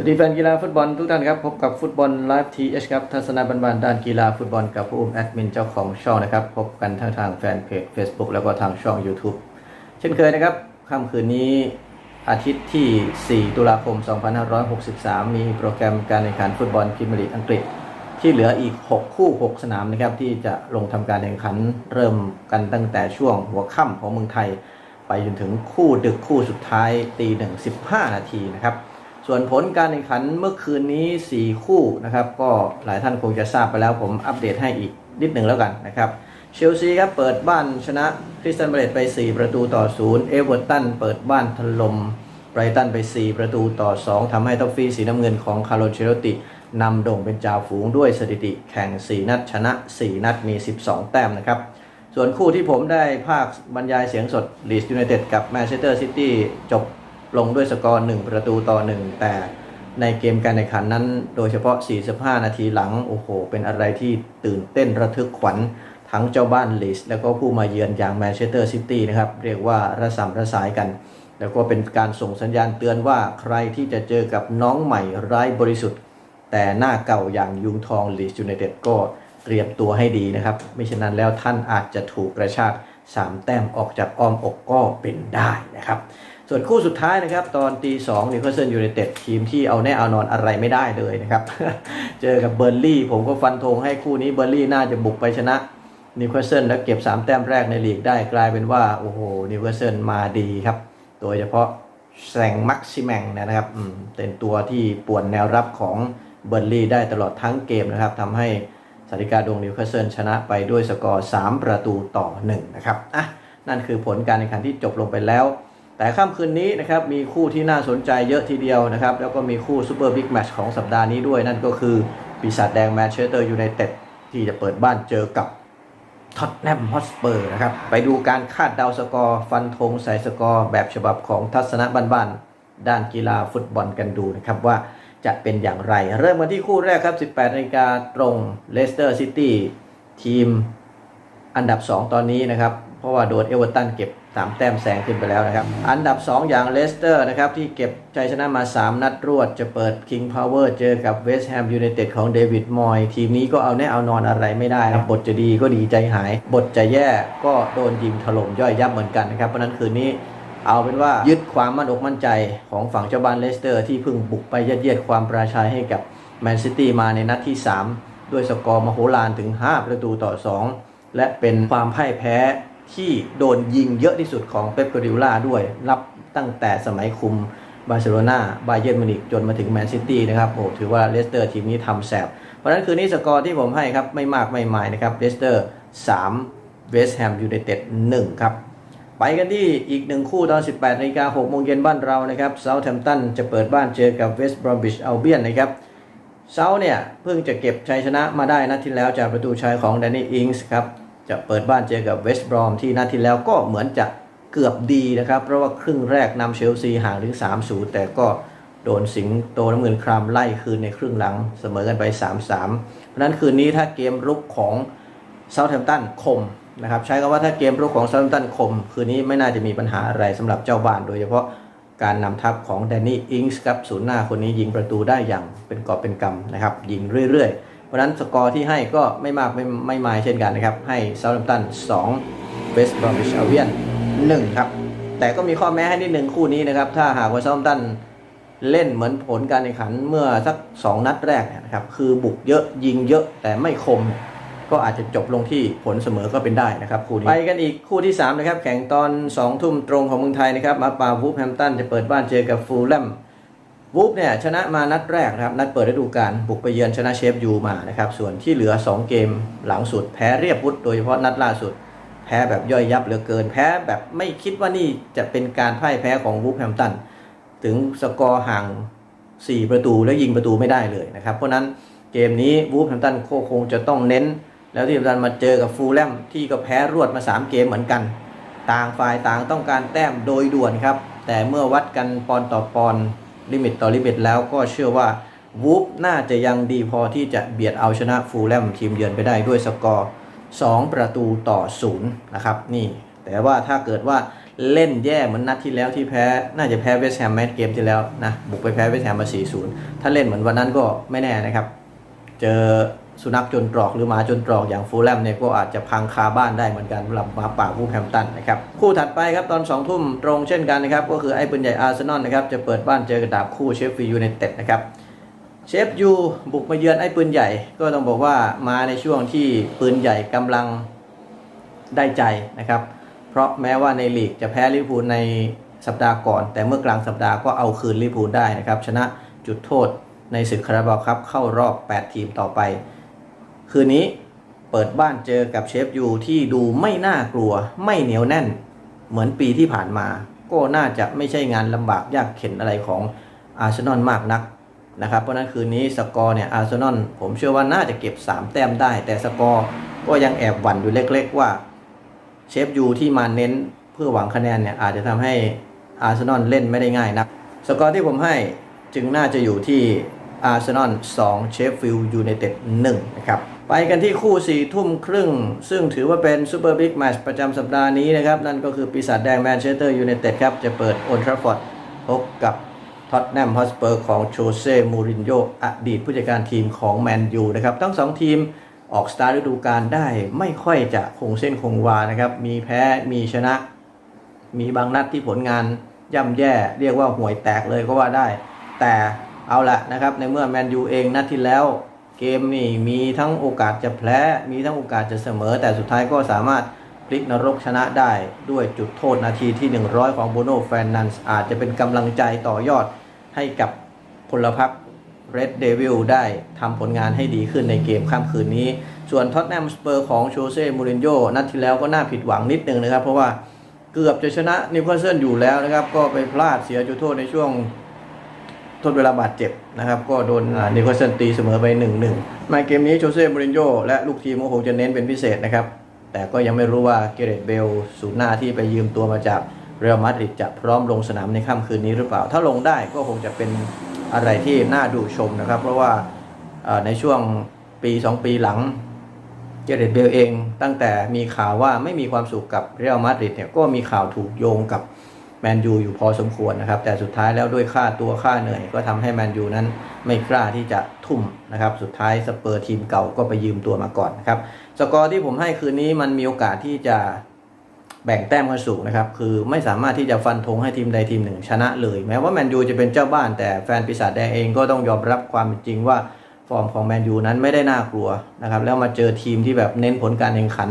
วัสดีแฟนกีฬาฟุตบอลทุกท่านครับ พบกับฟุตบอลไลฟ์ทีเอชครับทัศนาบันบานด้านกีฬาฟุตบอลกับผู้อุ้มแอดมินเจ้าของช่องนะครับ พบกันทั้งทางแฟนเพจ Facebook แล้วก็ทางช่อง YouTube เช่นเคยนะครับค่ำคืนนี้อาทิตย์ที่ 4 ตุลาคม 2563 มีโปรแกรมการแข่งขันฟุตบอลพรีเมียร์ลีกอังกฤษ ที่เหลืออีก 6 คู่ 6 สนามนะครับ ที่จะลงทำการแข่งขันเริ่มกันตั้งแต่ช่วงหัวค่ำของเมืองไทย ไปจนถึงคู่ดึกคู่สุดท้ายตีหนึ่งสิบห้านาทีนะครับ ส่วนผลการแข่งขันเมื่อคืนนี้ 4 คู่นะครับ ก็หลายท่านคงจะทราบไปแล้วผมอัปเดตให้อีกนิดหนึ่งแล้วกันนะครับเชลซีครับเปิดบ้านชนะคริสตันเบรดไป 4 ประตูต่อ 0 เอเวอร์ตันเปิดบ้านถล่มไบรตันไป 4 ประตูต่อ 2ทำให้ท็อฟฟี่สีน้ำเงินของคาร์โลเชโรตินำโด่งเป็นจ่าฝูงด้วยสถิติแข่ง 4 นัดชนะ 4 นัดมี 12 แต้มนะครับ ส่วนคู่ที่ผมได้ภาคบรรยายเสียงสดลีสยูไนเต็ดกับแมนเชสเตอร์ซิตี้จบ ลงด้วยสกอร์ 1 ประตูต่อ 1 แต่ในเกมการแข่งขันนั้น โดยเฉพาะ 45 นาทีหลัง โอ้โห เป็นอะไรที่ตื่นเต้นระทึกขวัญ ทั้งเจ้าบ้านลีสแล้วก็ผู้มาเยือนอย่างแมนเชสเตอร์ซิตี้นะครับ เรียกว่าระสำระสายกัน แล้วก็เป็นการส่งสัญญาณเตือนว่าใครที่จะเจอกับน้องใหม่ไร้บริสุทธิ์ แต่หน้าเก่าอย่างยุงทองลีสยูไนเต็ดก็เตรียมตัวให้ดีนะครับ ไม่เช่นนั้นแล้วท่านอาจจะถูกกระชาก3 แต้มออกจากอ้อมอกก็เป็นได้นะครับ ส่วนคู่สุดท้ายนะครับ ตอนตีสองนิวคาสเซิลยูไนเต็ดทีมที่เอาแน่เอานอนอะไรไม่ได้เลยนะครับ เจอกับเบอร์ลี่ ผมก็ฟันธงให้คู่นี้เบอร์ลี่น่าจะบุกไปชนะนิวคาสเซิลแล้วเก็บ 3 แต้มแรกในลีกได้กลายเป็นว่า โอ้โหนิวคาสเซิลมาดีครับ โดยเฉพาะแซงมักซิแมงนะครับเป็นตัวที่ป่วนแนวรับของเบอร์ลี่ได้ตลอดทั้งเกมนะครับทำให้สาริกาดวงนิวคาสเซิลชนะไปด้วยสกอร์ 3 ประตูต่อ 1 นะครับอะนั่นคือผลการแข่งขันที่จบลงไปแล้ว แต่ค่ำคืนนี้นะครับมีคู่ที่น่าสนใจเยอะทีเดียวนะครับ แล้วก็มีคู่ซูเปอร์บิ๊กแมชของสัปดาห์นี้ด้วย นั่นก็คือปีศาจแดงแมนเชสเตอร์ยูไนเต็ดที่จะเปิดบ้านเจอกับท็อตแนมฮอสเปอร์นะครับ ไปดูการคาดเดาสกอร์ ฟันธงใส่สกอร์ แบบฉบับของทัศนะบ้านๆด้านกีฬาฟุตบอลกันดูนะครับว่าจะเป็นอย่างไร เริ่มกันที่คู่แรกครับ 18นาฬิกาตรงเลสเตอร์ซิตี้ทีมอันดับ 2 ตอนนี้นะครับ เพราะว่าโดนเอเวอร์ตันเก็บ 3 แต้มแซงขึ้นไปแล้วนะครับ อันดับ 2 อย่างเลสเตอร์นะครับ ที่เก็บชัยชนะมา 3 นัดรวดจะเปิด King Power เจอกับเวสต์แฮมยูไนเต็ดของเดวิดมอยทีมนี้ก็เอาแน่เอานอนอะไรไม่ได้ครับบทจะดีก็ดีใจหาย บทจะแย่ก็โดนยิงถล่มย่อยยับเหมือนกันนะครับ เพราะนั้นคืนนี้เอาเป็นว่ายึดความมั่นอกมั่นใจของฝั่งเจ้าบ้านเลสเตอร์ ที่เพิ่งบุกไปยัดเยียดความปราชัยให้กับแมนซิตี้มาในนัดที่ 3 ด้วยสกอร์มโหฬารถึง 5 ประตูต่อ 2 และเป็นความพ่ายแพ้ ที่โดนยิงเยอะที่สุดของเป๊ปก a ดิโอล่าด้วย รับตั้งแต่สมัยคุมบาร์เซโลนาบาเยิร์นมิวนิกจนมาถึงแมนซิตี้นะครับ โอ้ ถือว่าเลสเตอร์ทีมนี้ทำแสบ เพราะฉะนั้นคืนนี้สกอร์ที่ผมให้ครับ ไม่มากไม่หมายนะครับเลสเตอร์3เวสต์แฮมยูไนเต็ด1ครับ ไปกันที่อีกหนึ่งคู่ตอน 18นาฬิกา6โมงเย็นบ้านเรานะครับเซาท์แฮมป์ตันจะเปิดบ้านเจอกับเวสต์บรอมบิชอัลเบียนนะครับเซาเนี่ยเพิ่งจะเก็บชัยชนะมาได้นัดที่แล้วจากประตูชัยของแดนนี่อิงส์ครับ จะเปิดบ้านเจอกับเวสต์บรอมที่นัดที่แล้วก็เหมือนจะเกือบดีนะครับ เพราะว่าครึ่งแรกนำเชลซีห่างถึง 3-0 แต่ก็โดนสิงโตน้ำเงินครามไล่คืนในครึ่งหลังเสมอกันไป 3-3 เพราะฉะนั้นคืนนี้ถ้าเกมรุกของเซาท์แฮมป์ตันคมนะครับใช้คำว่าถ้าเกมรุกของเซาท์แฮมป์ตันคม คืนนี้ไม่น่าจะมีปัญหาอะไรสำหรับเจ้าบ้านโดยเฉพาะการนำทัพของแดนนี่อิงส์ครับศูนย์หน้าคนนี้ยิงประตูได้อย่างเป็นกอบเป็นกำนะครับยิงเรื่อยๆ เพราะนั้นสกอร์ที่ให้ก็ไม่มากไม่ไม่มายเช่นกันนะครับ ให้เซาท์แฮมป์ตัน2เวสต์บรอมิชอาเวียน1ครับ แต่ก็มีข้อแม้ให้นิดหนึ่งคู่นี้นะครับ ถ้าหากว่าเซาท์แฮมป์ตันเล่นเหมือนผลการแข่งขันเมื่อสัก 2 นัดแรกนะครับ คือบุกเยอะยิงเยอะแต่ไม่คม ก็อาจจะจบลงที่ผลเสมอก็เป็นได้นะครับคู่นี้ ไปกันอีกคู่ที่ 3 นะครับ แข่งตอน 2 ทุ่มตรงของเมืองไทยนะครับ มาปาวูฟแฮมตันจะเปิดบ้านเจอกับฟูลแลม วูฟเนี่ยชนะมานัดแรกนะครับ นัดเปิดฤดูกาลบุกไปเยือนชนะเชฟยูมานะครับ ส่วนที่เหลือ 2 เกมหลังสุดแพ้เรียบวุฒโดยเฉพาะนัดล่าสุด แพ้แบบย่อยยับเหลือเกิน แพ้แบบไม่คิดว่านี่จะเป็นการพ่ายแพ้ของวูฟแฮมตัน ถึงสกอร์ห่าง 4 ประตูแล้วยิงประตูไม่ได้เลยนะครับ เพราะนั้นเกมนี้วูฟแฮมตันโคงจะต้องเน้น แล้วที่สำคัญมาเจอกับฟูลแลมที่ก็แพ้รวดมา 3 เกมเหมือนกัน ต่างฝ่ายต่างต้องการแต้มโดยด่วนครับแต่เมื่อวัดกันปอนต่อปอน ลิมิตต่อลิมิตแล้วก็เชื่อว่าวูฟน่าจะยังดีพอที่จะเบียดเอาชนะฟูลแลมทีมเยือนไปได้ด้วยสกอร์ 2 ประตูต่อ 0 นะครับ นี่ แต่ว่าถ้าเกิดว่าเล่นแย่เหมือนนัดที่แล้วที่แพ้น่าจะแพ้เวสแฮมแมตช์เกมที่แล้วนะบุกไปแพ้เวสแฮมมา 4-0 ถ้าเล่นเหมือนวันนั้นก็ไม่แน่นะครับ เจอ สุนัขจนตรอกหรือหมาจนตรอกอย่างฟูลแลมเนี่ยก็อาจจะพังคาบ้านได้เหมือนกันสำหรับหมาป่าวูแฮมตันนะครับคู่ถัดไปครับตอน2ทุ่มตรงเช่นกันนะครับก็คือไอ้ปืนใหญ่อาร์เซนอลนะครับจะเปิดบ้านเจอกับดาบคู่เชฟฟียูไนเต็ดนะครับเชฟยูบุกมาเยือนไอ้ปืนใหญ่ก็ต้องบอกว่ามาในช่วงที่ปืนใหญ่กำลังได้ใจนะครับ เพราะแม้ว่าในลีกจะแพ้ลิเวอร์พูลในสัปดาห์ก่อน แต่เมื่อกลางสัปดาห์ก็เอาคืนลิเวอร์พูลได้นะครับชนะจุดโทษในศึกคาราบาวครับเข้ารอบ 8 ทีมต่อไป คืนนี้เปิดบ้านเจอกับเชฟยูที่ดูไม่น่ากลัว ไม่เหนียวแน่น เหมือนปีที่ผ่านมา ก็น่าจะไม่ใช่งานลำบากยากเข็นอะไรของอาร์เซนอลมากนักนะครับ เพราะฉะนั้นคืนนี้สกอร์เนี่ยอาร์เซนอลผมเชื่อว่าน่าจะเก็บ 3 แต้มได้ แต่สกอร์ก็ยังแอบหวั่นอยู่เล็กๆว่าเชฟยูที่มาเน้นเพื่อหวังคะแนนเนี่ยอาจจะทำให้อาร์เซนอลเล่นไม่ได้ง่ายนัก สกอร์ที่ผมให้จึงน่าจะอยู่ที่อาร์เซนอล2เชฟฟิลด์ยูไนเต็ด1นะครับ ไปกันที่คู่4ทุ่มครึ่ง ซึ่งถือว่าเป็นซูเปอร์บิ๊กแมตช์ประจำสัปดาห์นี้นะครับ นั่นก็คือปีศาจแดงแมนเชสเตอร์ยูไนเต็ดครับ จะเปิดโอลทราฟฟอร์ดพบกับท็อตแนมฮอสเปอร์ของโชเซ่มูรินโญ่อดีตผู้จัดการทีมของแมนยูนะครับ ทั้งสองทีมออกสตาร์ฤดูกาลได้ไม่ค่อยจะคงเส้นคงวานะครับ มีแพ้มีชนะ มีบางนัดที่ผลงานย่ำแย่เรียกว่าห่วยแตกเลยก็ว่าได้ แต่เอาละนะครับในเมื่อแมนยูเองนัดที่แล้ว เกมนี่มีทั้งโอกาสจะแพ้ มีทั้งโอกาสจะเสมอ แต่สุดท้ายก็สามารถพลิกนรกชนะได้ด้วยจุดโทษนาทีที่ 100 ของโบโนแฟนนันส์อาจจะเป็นกำลังใจต่อยอดให้กับพลพรรค Red Devil ได้ทำผลงานให้ดีขึ้นในเกมค่ำคืนนี้ ส่วนท็อตแนมสเปอร์ของโชเซ่มูรินโญ่นัดที่แล้วก็น่าผิดหวังนิดนึงนะครับ เพราะว่าเกือบจะชนะนิวคาสเซิลอยู่แล้วนะครับ ก็ไปพลาดเสียจุดโทษในช่วง ทดเวลาบาดเจ็บนะครับ ก็โดนนิวคาสเซิลตีเสมอไป1-1มาเกมนี้โชเซ่มูรินโญ่และลูกทีมก็คงจะเน้นเป็นพิเศษนะครับ แต่ก็ยังไม่รู้ว่าเกเรตเบลศูนย์หน้าที่ไปยืมตัวมาจากเรอัลมาดริดจะพร้อมลงสนามในค่ำคืนนี้หรือเปล่า ถ้าลงได้ก็คงจะเป็นอะไรที่น่าดูชมนะครับ เพราะว่าในช่วงปี 2 ปีหลังเจเรตเบลเอง ตั้งแต่มีข่าวว่าไม่มีความสุขกับเรอัลมาดริดเนี่ยก็มีข่าวถูกโยงกับ แมนยูอยู่พอสมควรนะครับ แต่สุดท้ายแล้วด้วยค่าตัวค่าเหนื่อย ก็ทำให้แมนยูนั้นไม่กล้าที่จะทุ่มนะครับ สุดท้ายสเปอร์ทีมเก่าก็ไปยืมตัวมาก่อนนะครับ สกอร์ที่ผมให้คืนนี้มันมีโอกาสที่จะแบ่งแต้มกันสูงนะครับ คือไม่สามารถที่จะฟันธงให้ทีมใดทีมหนึ่งชนะเลย แม้ว่าแมนยูจะเป็นเจ้าบ้านแต่แฟนปีศาจแดงเองก็ต้องยอมรับความเป็นจริงว่า ฟอร์มของแมนยูนั้นไม่ได้น่ากลัวนะครับ แล้วมาเจอทีมที่แบบเน้นผลการแข่งขัน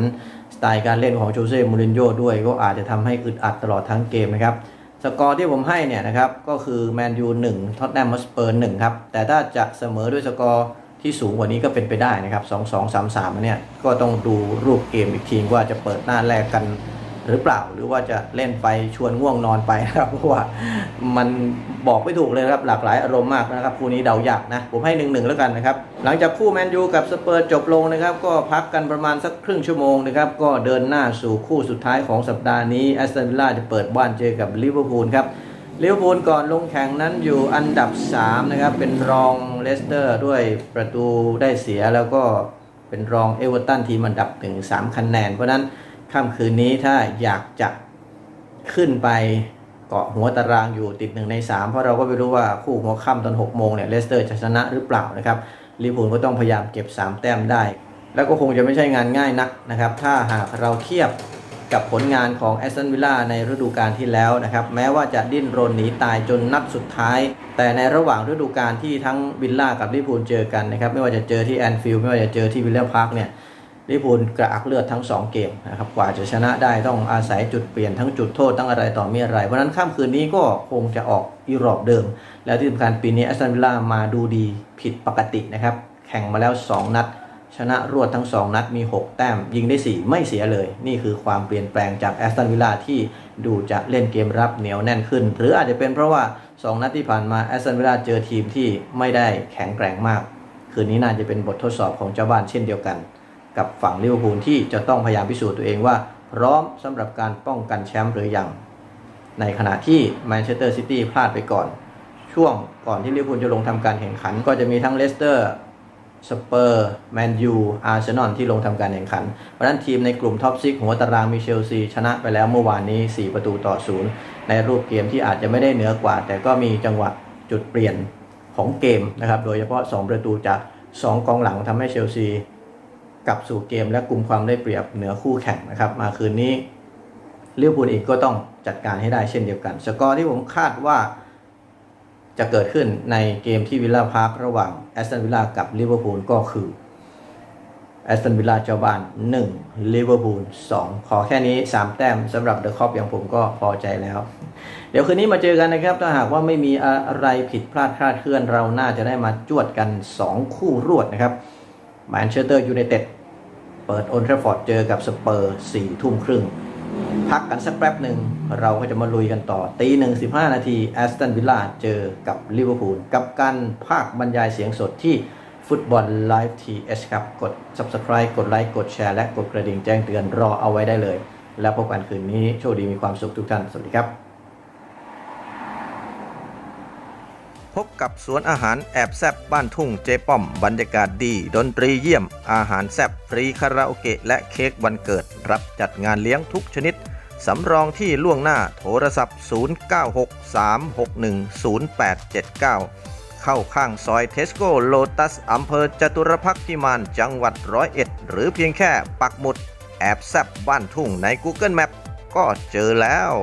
สไตล์การเล่นของโจเซ่มูรินโญ่ด้วย ก็อาจจะทำให้อึดอัดตลอดทั้งเกมนะครับ สกอร์ที่ผมให้เนี่ยนะครับ ก็คือแมนยูหนึ่งท็อตแนมฮอสเปอร์หนึ่งครับ แต่ถ้าจะเสมอด้วยสกอร์ที่สูงกว่านี้ก็เป็นไปได้นะครับสองสองสามสามเนี่ยก็ต้องดูรูปเกมอีกทีว่าจะเปิดหน้าแรกกัน หรือเปล่าหรือว่าจะเล่นไปชวนง่วงนอนไปนะครับเพราะว่ามันบอกไม่ถูกเลยครับหลากหลายอารมณ์มากนะครับคู่นี้เดายากนะผมให้หนึ่งหนึ่งแล้วกันนะครับหลังจากคู่แมนยูกับสเปอร์จบลงนะครับก็พักกันประมาณสักครึ่งชั่วโมงนะครับก็เดินหน้าสู่คู่สุดท้ายของสัปดาห์นี้แอสตันวิลล่าจะเปิดบ้านเจอกับลิเวอร์พูลครับลิเวอร์พูลก่อนลงแข่งนั้นอยู่อันดับ 3 นะครับ เป็นรองเลสเตอร์ด้วยประตูได้เสียแล้วก็เป็นรองเอเวอร์ตันทีมอันดับถึง3คะแนน เพราะฉะนั้น ค่ำคืนนี้ถ้าอยากจะขึ้นไปเกาะหัวตารางอยู่ติดหนึ่งใน3เพราะเราก็ไม่รู้ว่าคู่หัวค่ำตอน6โมงเนี่ยเลสเตอร์จะชนะหรือเปล่านะครับลิเวอร์พูลก็ต้องพยายามเก็บ 3 แต้มได้ แล้วก็คงจะไม่ใช่งานง่ายนักนะครับ ถ้าหากเราเทียบกับผลงานของแอสตันวิลล่าในฤดูกาลที่แล้วนะครับ แม้ว่าจะดิ้นรนหนีตายจนนัดสุดท้าย แต่ในระหว่างฤดูกาลที่ทั้งวิลล่ากับลิเวอร์พูลเจอกันนะครับ ไม่ว่าจะเจอที่แอนฟิลด์ไม่ว่าจะเจอที่วิลเลียมพาร์คเนี่ย ลิเวอร์พูลกระอักเลือดทั้ง 2 เกมนะครับกว่าจะชนะได้ต้องอาศัยจุดเปลี่ยนทั้งจุดโทษทั้งอะไรต่อมีอะไร เพราะนั้นค่ำคืนนี้ก็คงจะออกอีรอบเดิม แล้วที่สำคัญปีนี้แอสตันวิลล่ามาดูดีผิดปกตินะครับ แข่งมาแล้ว 2 นัด ชนะรวดทั้ง 2 นัดมี 6 แต้ม ยิงได้ 4 ไม่เสียเลย นี่คือความเปลี่ยนแปลงจากแอสตันวิลล่าที่ดูจะเล่นเกมรับเหนียวแน่นขึ้น หรืออาจจะเป็นเพราะว่า 2 นัดที่ผ่านมาแอสตันวิลล่าเจอทีมที่ไม่ได้แข็งแกร่งมาก คืนนี้น่าจะเป็นบททดสอบของเจ้าบ้านเช่นเดียวกัน กับฝั่งลิเวอร์พูลที่จะต้องพยายามพิสูจน์ตัวเองว่า พร้อมสำหรับการป้องกันแชมป์หรือยัง ในขณะที่แมนเชสเตอร์ซิตี้พลาดไปก่อน ช่วงก่อนที่ลิเวอร์พูลจะลงทำการแข่งขัน ก็จะมีทั้งเลสเตอร์สเปอร์แมนยูอาร์เซนอลที่ลงทำการแข่งขัน เพราะฉะนั้นทีมในกลุ่มท็อปซิกหัวตารางมีเชลซีชนะไปแล้วเมื่อวานนี้ 4 ประตูต่อศูนย์ในรูปเกมที่อาจจะไม่ได้เหนือกว่า แต่ก็มีจังหวะจุดเปลี่ยนของเกมนะครับ โดยเฉพาะ 2 ประตูจาก 2 กองหลังทำให้เชลซี กลับสู่เกมและกลุ่มความได้เปรียบเหนือคู่แข่งนะครับ มาคืนนี้ลิเวอร์พูลเองก็ต้องจัดการให้ได้เช่นเดียวกัน สกอร์ที่ผมคาดว่าจะเกิดขึ้นในเกมที่วิลล่าพาร์คระหว่างแอสตันวิลล่ากับลิเวอร์พูลก็คือแอสตันวิลล่าเจ้าบ้าน1ลิเวอร์พูล2ขอแค่นี้ 3 แต้มสำหรับเดอะคอปอย่างผมก็พอใจแล้ว เดี๋ยวคืนนี้มาเจอกันนะครับ ถ้าหากว่าไม่มีอะไรผิดพลาดคลาดเคลื่อนเราน่าจะได้มาจวดกัน 2 คู่รวดนะครับแมนเชสเตอร์ยูไนเต็ด เปิดโอนทรฟอร์ดเจอกับสเปอร์4ทุ่มครึ่ง พักกันสักแป๊บหนึ่ง เราก็จะมาลุยกันต่อ ตีหนึ่งสิบห้านาทีแอสตันวิลล่าเจอกับลิเวอร์พูลกับการภาคบรรยายเสียงสดที่ฟุตบอลไลฟ์ทีเอชครับ กด Subscribe กดไลค์กดแชร์และกดกระดิ่งแจ้งเตือนรอเอาไว้ได้เลย แล้วพบกันคืนนี้โชคดีมีความสุขทุกท่าน สวัสดีครับ พบกับสวนอาหารแอบแซบบ้านทุ่งเจป้อม บรรยากาศดี ดนตรีเยี่ยม อาหารแซบฟรีคาราโอเกะและเค้กวันเกิด รับจัดงานเลี้ยงทุกชนิด สำรองที่ล่วงหน้าโทรศัพท์ 0963610879 เข้าข้างซอยเทสโก้โลตัสอำเภอจตุรพักษ์พิมานจังหวัดร้อยเอ็ดหรือเพียงแค่ปักหมุดแอบแซบบ้านทุ่งใน Google Map ก็เจอแล้ว